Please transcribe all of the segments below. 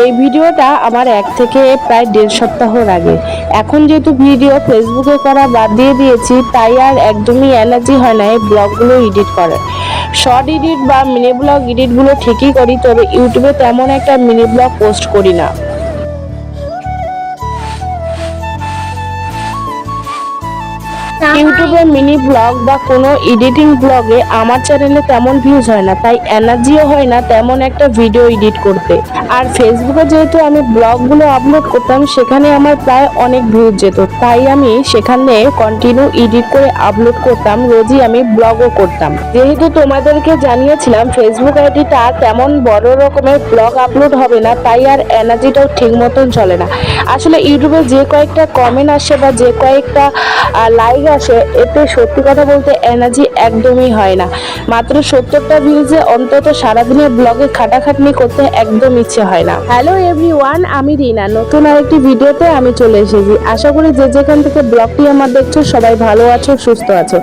এই ভিডিওটা আমার এক থেকে প্রায় দেড় সপ্তাহর আগে এখন যেহেতু ভিডিও ফেসবুকে করা বাদ দিয়ে দিয়েছি, তাই আর একদমই এনার্জি হয় না এই ব্লগগুলো এডিট করার। শর্ট এডিট বা মিনি ব্লগ এডিটগুলো ঠিকই করি, তবে ইউটিউবে তেমন একটা মিনি ব্লগ পোস্ট করি না। ইউটিউবে মিনি ব্লগ বা কোনো এডিটিং ব্লগে আমার চ্যানেলে তেমন ভিউজ হয় না, তাই এনার্জিও হয় না তেমন একটা ভিডিও এডিট করতে। আর ফেসবুকে যেহেতু আমি ব্লগগুলো আপলোড করতাম, সেখানে আমার প্রায় অনেক ভিউজ যেত। তাই আমি সেখানে কন্টিনিউ এডিট করে আপলোড করতাম, রোজই আমি ব্লগও করতাম। যেহেতু তোমাদেরকে জানিয়েছিলাম ফেসবুক আইডিটা তেমন বড় রকমের ব্লগ আপলোড হবে না, তাই আর এনার্জিটাও ঠিক মতন চলে না। আসলে ইউটিউবে যে কয়েকটা কমেন্ট আসে বা যে কয়েকটা লাইক আসে, এতে সত্যি কথা বলতে এনার্জি একদমই হয় না। মাত্র সত্তরটা ভিউজে অন্তত সারাদিনের ব্লগে খাটাখাটনি করতে একদম ইচ্ছে হয় না। হ্যালো এভরি ওয়ান আমি রিনা। নতুন আরেকটি ভিডিওতে আমি চলে এসেছি। আশা করি যে যেখান থেকে ব্লগটি আমার দেখছ, সবাই ভালো আছো, সুস্থ আছো।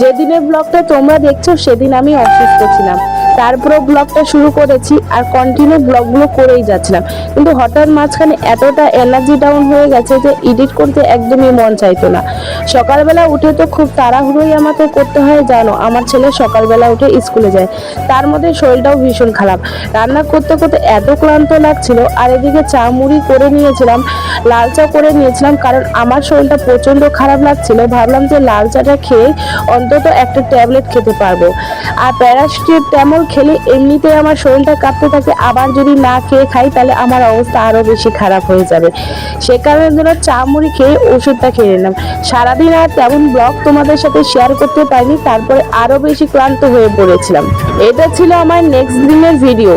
যেদিনের ব্লগটা তোমরা দেখছ, সেদিন আমি অসুস্থ ছিলাম। তারপরেও ব্লগটা শুরু করেছি আর কন্টিনিউ ব্লগগুলো করেই যাচ্ছিলাম। কিন্তু হঠাৎ মাঝখানে এতটা এনার্জি ডাউন হয়ে গেছে যে এডিট করতে একদমই মন চাইতো না। সকালবেলা উঠে তো খুব তাড়াহুড়োই আমাকে করতে হয়, জানো, আমার ছেলে সকালবেলা উঠে স্কুলে যায়। তার মধ্যে শরীরটাও ভীষণ খারাপ। রান্না করতে করতে এত ক্লান্ত লাগছিল, আর এদিকে চা মুড়ি করে নিয়েছিলাম, লাল চা করে নিয়েছিলাম, কারণ আমার শরীরটা প্রচণ্ড খারাপ লাগছিল। ভাবলাম যে লাল চাটা খেয়ে অন্তত একটা ট্যাবলেট খেতে পারব। আর প্যারাসিটামল খেলে এমনিতে আমার শরীরটা কাঁপতে থাকে, আবার যদি না খেয়ে খাই তাহলে আমার অবস্থা আরও বেশি খারাপ হয়ে যাবে। সে কারণে ধরো চা মুড়ি খেয়ে ওষুধটা খেয়ে নিলাম। সারাদিন আর তেমন ব্লগ তোমাদের সাথে শেয়ার করতে পারিনি, তারপরে আরও বেশি ক্লান্ত হয়ে পড়েছিলাম। এটা ছিল আমার নেক্সট দিনের ভিডিও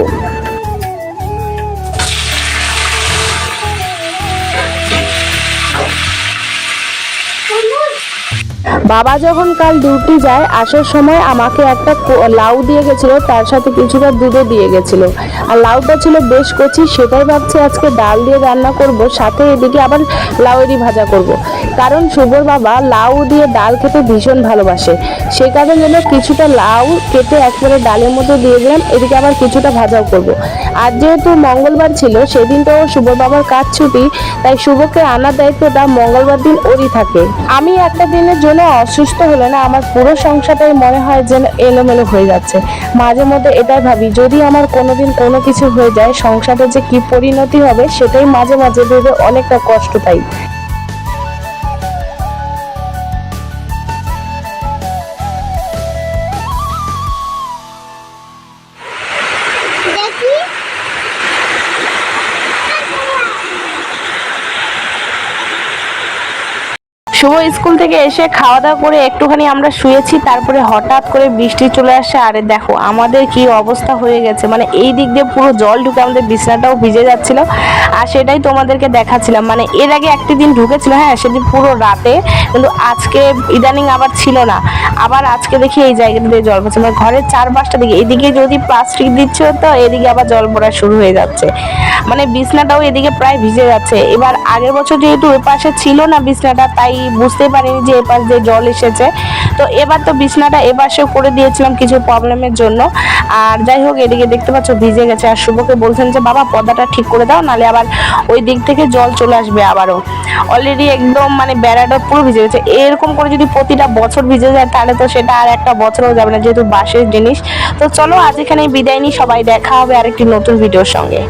বাবা যখন কাল ডিউটি যায়, আসার সময় আমাকে একটা লাউ দিয়ে গেছিল, তার সাথে কিছুটা দুধও দিয়ে গেছিল আর লাউটা ছিল বেশ কচি, সেটাই ভাবছি আজকে ডাল দিয়ে রান্না করব, সাথে এদিকে আবার লাউয়েরই ভাজা করব। কারণ শুভর বাবা লাউ দিয়ে ডাল খেতে ভীষণ ভালোবাসে সে কারণে যেন কিছুটা লাউ কেটে একবারে ডালের মধ্যে দিয়ে দিলাম, এদিকে আবার কিছুটা ভাজাও করব। আর যেহেতু মঙ্গলবার ছিল সেদিন তো শুভর বাবার কাজ ছুটি, তাই শুভকে আনার দায়িত্বটা মঙ্গলবার দিন ওরই থাকে আমি একটা দিনের জন্য অসুস্থ হলে না আমার পুরো সংসারটাই মনে হয় যেন এলোমেলো হয়ে যাচ্ছে। মাঝে মধ্যে এটাই ভাবি, যদি আমার কোনোদিন কোনো কিছু হয়ে যায়, সংসারে যে কি পরিণতি হবে, সেটাই মাঝে মাঝে ভেবে অনেকটা কষ্ট পাই। শুভ স্কুল থেকে এসে খাওয়া দাওয়া করে একটুখানি আমরা শুয়েছি, তারপরে হঠাৎ করে বৃষ্টি চলে আসে। আরে দেখো, আমাদের কি অবস্থা হয়ে গেছে। মানে এই দিক দিয়ে পুরো জল ঢুকে আমাদের বিছানাটাও ভিজে যাচ্ছিল। আর সেটাই তোমাদেরকে দেখাচ্ছিলাম। মানে এর আগে একটি দিন ঢুকেছিল হ্যাঁ সেদিন পুরো রাতে, কিন্তু আজকে ইদানিং আবার ছিল না। আবার আজকে দেখি এই জায়গাটা দিয়ে জল পড়ছে। মানে ঘরের চার পাঁচটা দিকে এদিকে যদি প্লাস্টিক দিচ্ছে তো এদিকে আবার জল পড়া শুরু হয়ে যাচ্ছে। মানে বিছনাটাও এদিকে প্রায় ভিজে যাচ্ছে। এবার আগের বছর যেহেতু এ পাশে ছিল না বিছনাটা, তাই বুঝতে পারিনি যে এপাশ দিয়ে জল এসেছে। তো এবার তো বিছনাটা এপাশেও করে দিয়েছিলাম কিছু প্রবলেমের জন্য। আর যাই হোক, এদিকে দেখতে পাচ্ছ ভিজে গেছে। আর শুভকে বলছেন যে, বাবা, পর্দাটা ঠিক করে দাও, নালে আবার ওই দিক থেকে জল চলে আসবে আবারও। অলরেডি একদম মানে বেড়াটা পুরো ভিজে গেছে। এরকম করে যদি প্রতিটা বছর ভিজে যায়, তাহলে তো সেটা আর একটা বছরও যাবে না, যেহেতু বাসের জিনিস। তো চলো আজ এখানে বিদায় নিই, সবাই দেখা হবে আরেকটি নতুন ভিডিওর সঙ্গে।